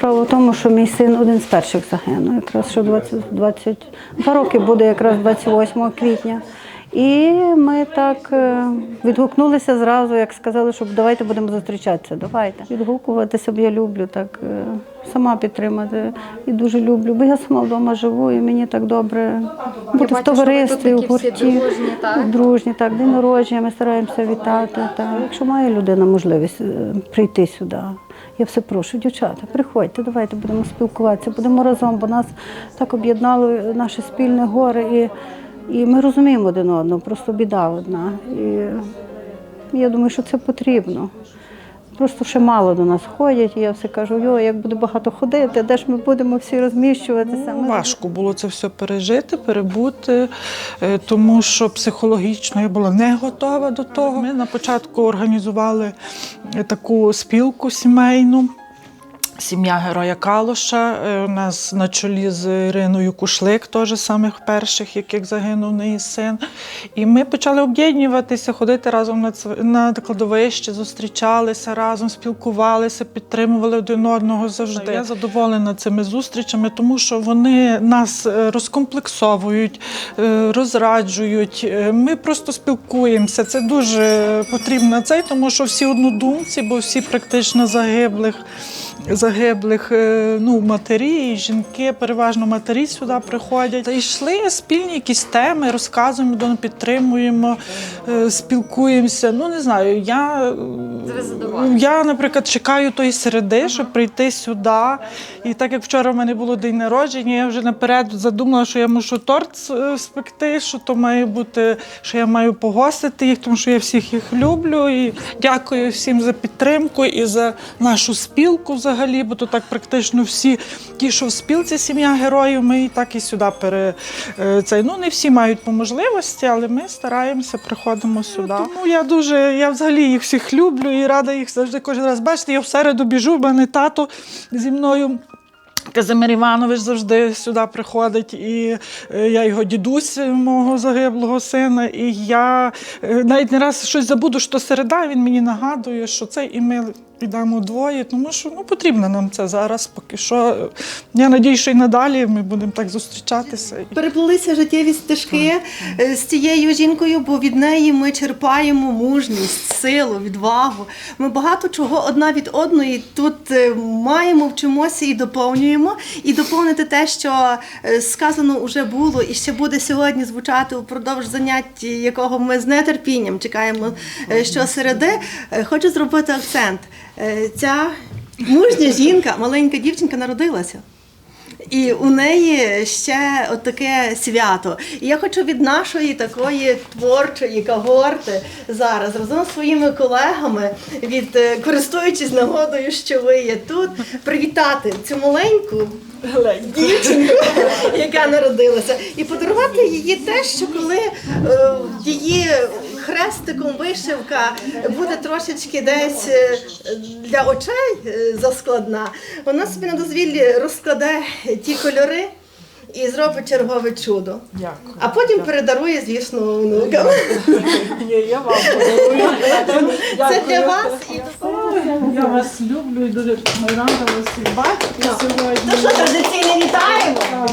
Справа в тому, що мій син один з перших загинув, якраз що 20, 22 роки буде якраз 28 квітня. І ми так е, відгукнулися зразу, як сказали, що давайте будемо зустрічатися. Давайте. Відгукуватися, бо я люблю так е, сама підтримати. І дуже люблю, бо я сама вдома живу, і мені так добре бути в товаристві, в гурті. дружні, так? Дружні, так, день народження, ми стараємося вітати. Так. Якщо має людина можливість е, прийти сюди, я все прошу, дівчата, приходьте, давайте будемо спілкуватися, будемо разом, бо нас так об'єднало наше спільне горе, і, і ми розуміємо один одного, просто біда одна. І я думаю, що це потрібно. Просто ще мало до нас ходять, і я все кажу, йо, як буде багато ходити, де ж ми будемо всі розміщуватися. Ми Важко було це все пережити, перебути, е, тому що психологічно я була не готова до того. Ми на початку організували таку спілку сімейну. Сім'я героя Калоша. Е, У нас на чолі з Іриною Кушлик, теж самих перших, яких загинув неї син. І ми почали об'єднуватися, ходити разом на цв- на кладовище, зустрічалися разом, спілкувалися, підтримували один одного завжди. Я задоволена цими зустрічами, тому що вони нас е, розкомплексовують, е, розраджують. Ми просто спілкуємося. Це дуже потрібно цей, тому що всі однодумці, бо всі практично загиблих загиблих е, ну, матері і жінки, переважно матері сюди приходять. Та йшли спільні якісь теми, розказуємо, один підтримуємо, е, спілкуємося. Ну не знаю, я, я, наприклад, чекаю тої середи, щоб прийти сюди. І так як вчора в мене було день народження, я вже наперед задумала, що я мушу торт е, спекти, що то має бути, що я маю погостити їх, тому що я всіх їх люблю. І дякую всім за підтримку і за нашу спілку взагалі, бо то так практично всі ті, що в спілці сім'я героїв, ми і так і сюди пере е, цей. Ну не всі мають по можливості, але ми стараємося, приходимо сюди. Тому я дуже, я взагалі їх всіх люблю і рада їх завжди кожен раз бачити. Я в середу біжу, в мене тато зі мною. Казимир Іванович завжди сюди приходить, і е, я його дідусь мого загиблого сина. І я е, навіть не раз щось забуду, що середа, він мені нагадує, що це і ми йдемо двоє, тому що ну, потрібно нам це зараз. Поки що. Я надію, що і надалі ми будемо так зустрічатися. Переплилися життєві стежки з цією жінкою, бо від неї ми черпаємо мужність, силу, відвагу. Ми багато чого одна від одної тут е, маємо, вчимося і доповнюємо. І доповнити те, що е, сказано вже було і ще буде сьогодні звучати упродовж занять, якого ми з нетерпінням чекаємо е, щосереди. Хочу зробити акцент. Е, Ця мужня жінка, маленька дівчинка народилася. І у неї ще от таке свято. І я хочу від нашої такої творчої когорти зараз разом з своїми колегами, від е, користуючись нагодою, що ви є тут, привітати цю маленьку дівчинку, яка народилася, і подарувати її те, що коли е, її хрестиком вишивка буде трошечки десь е, для очей е, заскладна, вона собі на дозвіллі розкладе ті кольори. І зробить чергове чудо. Дякую. А потім передарує, звісно, внукам. Ні, я вам подарую. Це для вас і Я вас люблю і дуже рада вас бачити сьогодні. Ну що, традиційне вітання.